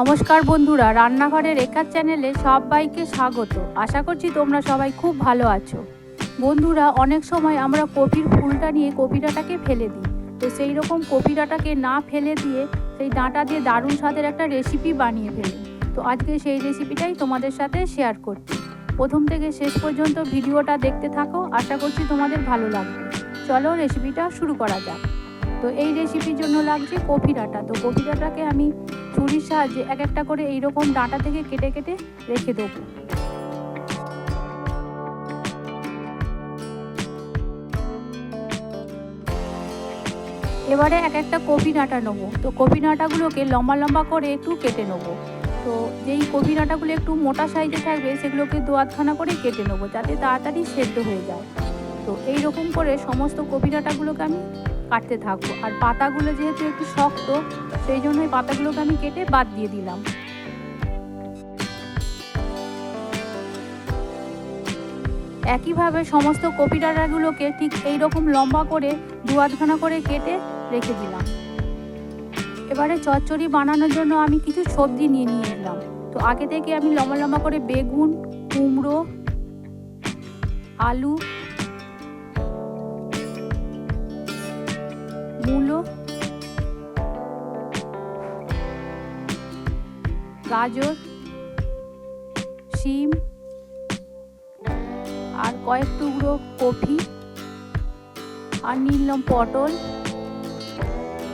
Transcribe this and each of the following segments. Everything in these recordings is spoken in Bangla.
নমস্কার বন্ধুরা, রান্নাঘরের রেখার চ্যানেলে সবাইকে স্বাগত। আশা করছি তোমরা সবাই খুব ভালো আছো। বন্ধুরা, অনেক সময় আমরা কপির ফুলটা নিয়ে কপিরাটাকে ফেলে দিই। তো সেই রকম কপিরাটাকে না ফেলে দিয়ে সেই ডাঁটা দিয়ে দারুণ স্বাদের একটা রেসিপি বানিয়ে ফেলি। তো আজকে সেই রেসিপিটাই তোমাদের সাথে শেয়ার করছি। প্রথম থেকে শেষ পর্যন্ত ভিডিওটা দেখতে থাকো, আশা করছি তোমাদের ভালো লাগবে। চলো রেসিপিটা শুরু করা যাক। তো এই রেসিপির জন্য লাগছে কফি ডাঁটা তো কফি ডাঁটাকে আমি ছুরির সাহায্যে এক একটা করে এইরকম ডাঁটা থেকে কেটে কেটে রেখে দেবো। এবারে এক একটা কপি ডাঁটা নেব। তো কপি ডাঁটাগুলোকে লম্বা লম্বা করে একটু কেটে নেব। তো যেই কপি ডাঁটাগুলো একটু মোটা সাইজে থাকবে, সেগুলোকে দু আধখানা করে কেটে নেব যাতে তাড়াতাড়ি সেদ্ধ হয়ে যায়। তো এই রকম করে সমস্ত কপি ডাঁটাগুলোকে আমি কাটতে থাকব। আর পাতাগুলো যেহেতু একটু শক্ত, সেই জন্য এই পাতাগুলোকে আমি কেটে বাদ দিয়ে দিলাম। একইভাবে সমস্ত কপি ডাঁটাগুলোকে ঠিক এই রকম লম্বা করে দু আধখানা করে কেটে রেখে দিলাম। এবারে চচ্চড়ি বানানোর জন্য আমি কিছু সবজি নিয়ে নিয়ে এলাম। তো আগে থেকে আমি লম্বা লম্বা করে বেগুন, কুমড়ো, আলু গাজর, শিম আর কয়েক টুকরো কফি আর নিলাম পটল।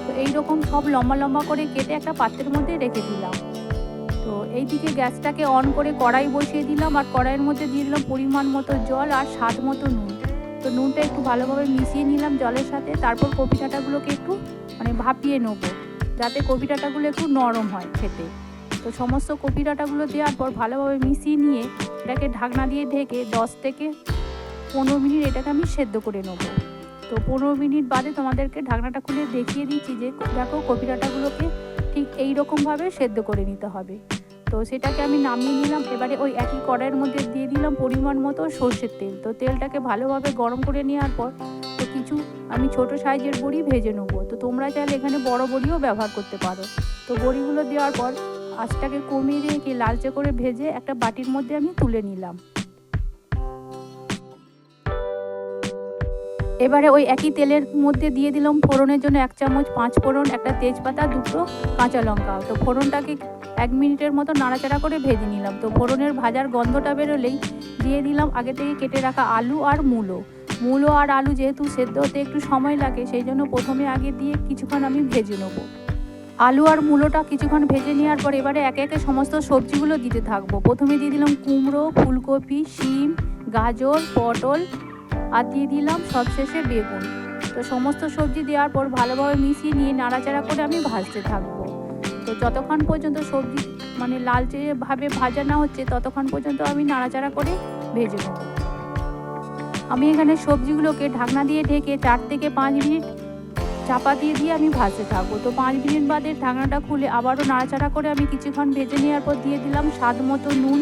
তো এইরকম সব লম্বা লম্বা করে কেটে একটা পাত্রের মধ্যে রেখে দিলাম। তো এইদিকে গ্যাসটাকে অন করে কড়াই বসিয়ে দিলাম আর কড়াইয়ের মধ্যে দিয়ে দিলাম পরিমাণ মতো জল আর স্বাদ মতো নুন। তো নুনটা একটু ভালোভাবে মিশিয়ে নিলাম জলের সাথে, তারপর কপি ডাঁটাগুলোকে একটু মানে ভাপিয়ে নেব, যাতে কপি ডাঁটাগুলো একটু নরম হয় খেতে। তো সমস্ত কপি ডাঁটাগুলো দেওয়ার পর ভালোভাবে মিশিয়ে নিয়ে এটাকে ঢাকনা দিয়ে ঢেকে দশ থেকে পনেরো মিনিট এটাকে আমি সেদ্ধ করে নেব। তো পনেরো মিনিট বাদে তোমাদেরকে ঢাকনাটা খুলে দেখিয়ে দিচ্ছি যে দেখো কপি ডাটাগুলোকে ঠিক এই রকমভাবে সেদ্ধ করে নিতে হবে। তো সেটাকে আমি নামিয়ে নিলাম, এবারে ওই একই কড়াইয়ের মধ্যে দিয়ে দিলাম পরিমাণ মতো সর্ষের তেল। তো তেলটাকে ভালোভাবে গরম করে নেওয়ার পর তো কিছু আমি ছোট সাইজের বড়ি ভেজে নেব। তো তোমরা চাইলে এখানে বড় বড়িও ব্যবহার করতে পারো। তো বড়িগুলো দেওয়ার পর আঁচটাকে কমিয়ে রেখে লালচে করে ভেজে একটা বাটির মধ্যে আমি তুলে নিলাম। এবারে ওই একই তেলের মধ্যে দিয়ে দিলাম ফোড়নের জন্য এক চামচ পাঁচ ফোড়ন, একটা তেজপাতা, দুটো কাঁচা লঙ্কা। তো ফোড়নটাকে এক মিনিটের মতো নাড়াচাড়া করে ভেজে নিলাম। তো ফোড়নের ভাজার গন্ধটা বেরোলেই দিয়ে দিলাম আগে থেকে কেটে রাখা আলু আর মূলো। মূলো আর আলু যেহেতু সেদ্ধ হতে একটু সময় লাগে, সেই জন্য প্রথমে আগে দিয়ে কিছুক্ষণ আমি ভেজে নেব। আলু আর মূলোটা কিছুক্ষণ ভেজে নেওয়ার পর এবারে একে একে সমস্ত সবজিগুলো দিতে থাকব। প্রথমে দিয়ে দিলাম কুমড়ো, ফুলকপি, শিম, গাজর, পটল আর দিয়ে দিলাম সবশেষে বেগুন। তো সমস্ত সবজি দেওয়ার পর ভালোভাবে মিশিয়ে নিয়ে নাড়াচাড়া করে আমি ভাজতে থাকব। তো যতক্ষণ পর্যন্ত সবজি মানে লালচেভাবে ভাজা না হচ্ছে, ততক্ষণ পর্যন্ত আমি নাড়াচাড়া করে ভেজে নেব। আমি এখানে সবজিগুলোকে ঢাকনা দিয়ে ঢেকে চার থেকে পাঁচ মিনিট চাপা দিয়ে দিয়ে আমি ভাজতে থাকব। তো পাঁচ মিনিট বাদে ঢাকনাটা খুলে আবারও নাড়াচাড়া করে আমি কিছুক্ষণ ভেজে নেওয়ার পর দিয়ে দিলাম স্বাদ মতো নুন।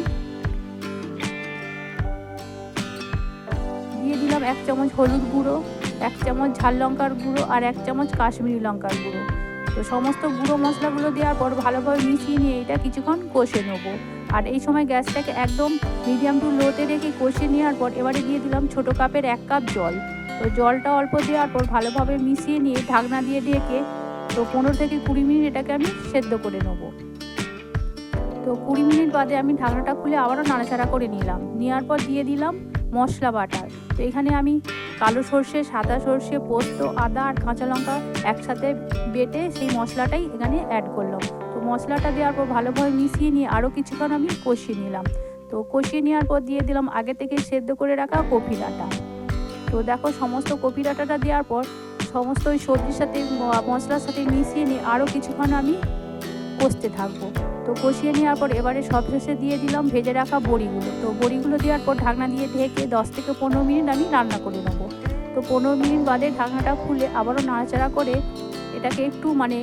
দিয়ে দিলাম এক চামচ হলুদ গুঁড়ো, এক চামচ ঝাল লঙ্কার গুঁড়ো আর এক চামচ কাশ্মীরি লঙ্কার গুঁড়ো। তো সমস্ত গুঁড়ো মশলাগুলো দেওয়ার পর ভালোভাবে মিশিয়ে নিয়ে এটা কিছুক্ষণ কষে নেব। আর এই সময় গ্যাসটাকে একদম মিডিয়াম টু লোতে রেখে কষে নেওয়ার পর এবারে দিয়ে দিলাম ছোটো কাপের এক কাপ জল। তো জলটা অল্প দেওয়ার পর ভালোভাবে মিশিয়ে নিয়ে ঢাকনা দিয়ে ঢেকে তো পনেরো থেকে কুড়ি মিনিট এটাকে আমি সেদ্ধ করে নেব। তো কুড়ি মিনিট বাদে আমি ঢাকনাটা খুলে আবারও নাড়াচাড়া করে নিলাম। নেওয়ার পর দিয়ে দিলাম মশলা বাটার। তো এখানে আমি কালো সর্ষে, সাদা সর্ষে, পোস্ত, আদা আর কাঁচা লঙ্কা একসাথে বেটে সেই মশলাটাই এখানে অ্যাড করলাম। তো মশলাটা দেওয়ার পর ভালোভাবে মিশিয়ে নিয়ে আরও কিছুক্ষণ আমি কষিয়ে নিলাম। তো কষিয়ে নেওয়ার পর দিয়ে দিলাম আগে থেকে সেদ্ধ করে রাখা কফি ডাঁটা। তো দেখো সমস্ত কপি ডাঁটাটা দেওয়ার পর সমস্ত ওই সবজির সাথে মশলার সাথে মিশিয়ে নিয়ে আরও কিছুক্ষণ আমি কষতে থাকব। তো কষিয়ে নেওয়ার পর এবারে সবশেষে দিয়ে দিলাম ভেজে রাখা বড়িগুলো। তো বড়িগুলো দেওয়ার পর ঢাকনা দিয়ে ঢেকে দশ থেকে পনেরো মিনিট আমি রান্না করে নেব। তো পনেরো মিনিট বাদে ঢাকনাটা খুলে আবারও নাড়াচাড়া করে এটাকে একটু মানে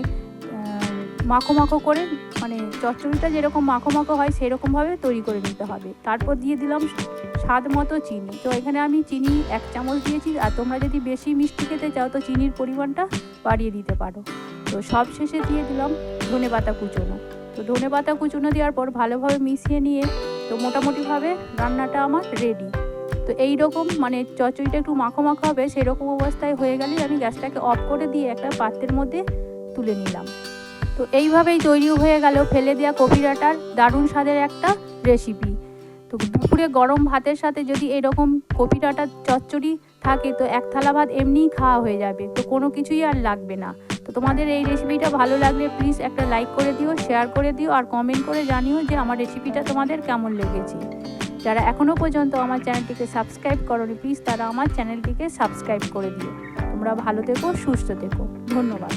মাখো মাখো করে মানে চচ্চড়িটা যেরকম মাখো মাখো হয় সেরকমভাবে তৈরি করে নিতে হবে। তারপর দিয়ে দিলাম স্বাদ মতো চিনি। তো এখানে আমি চিনি এক চামচ দিয়েছি আর তোমরা যদি বেশি মিষ্টি খেতে চাও তো চিনির পরিমাণটা বাড়িয়ে দিতে পারো। তো সব শেষে দিয়ে দিলাম ধনে পাতা কুচোনো। তো ধনে পাতা কুচুনো দেওয়ার পর ভালোভাবে মিশিয়ে নিয়ে তো মোটামুটিভাবে রান্নাটা আমার রেডি তো এই রকম মানে চচড়িটা একটু মাখো মাখো হবে সেরকম অবস্থায় হয়ে গেলেই আমি গ্যাসটাকে অফ করে দিয়ে একটা পাত্রের মধ্যে তুলে নিলাম। তো এইভাবেই তৈরি হয়ে গেল ফেলে দেওয়া কপি ডাঁটার দারুণ স্বাদের একটা রেসিপি তো দুপুরে গরম ভাতের সাথে যদি এরকম কপি ডাঁটার চচ্চড়ি থাকে, তো এক থালা ভাত এমনিই খাওয়া হয়ে যাবে। তো কোনো কিছুই আর লাগবে না। তো তোমাদের এই রেসিপিটা ভালো লাগলে প্লিজ একটা লাইক করে দিও শেয়ার করে দিও, আর কমেন্ট করে জানিও যে আমার রেসিপিটা তোমাদের কেমন লেগেছে। যারা এখনও পর্যন্ত আমার চ্যানেলটিকে সাবস্ক্রাইব করনি প্লিজ তারা আমার চ্যানেলটিকে সাবস্ক্রাইব করে দিও। তোমরা ভালো থেকো, সুস্থ থেকো। ধন্যবাদ।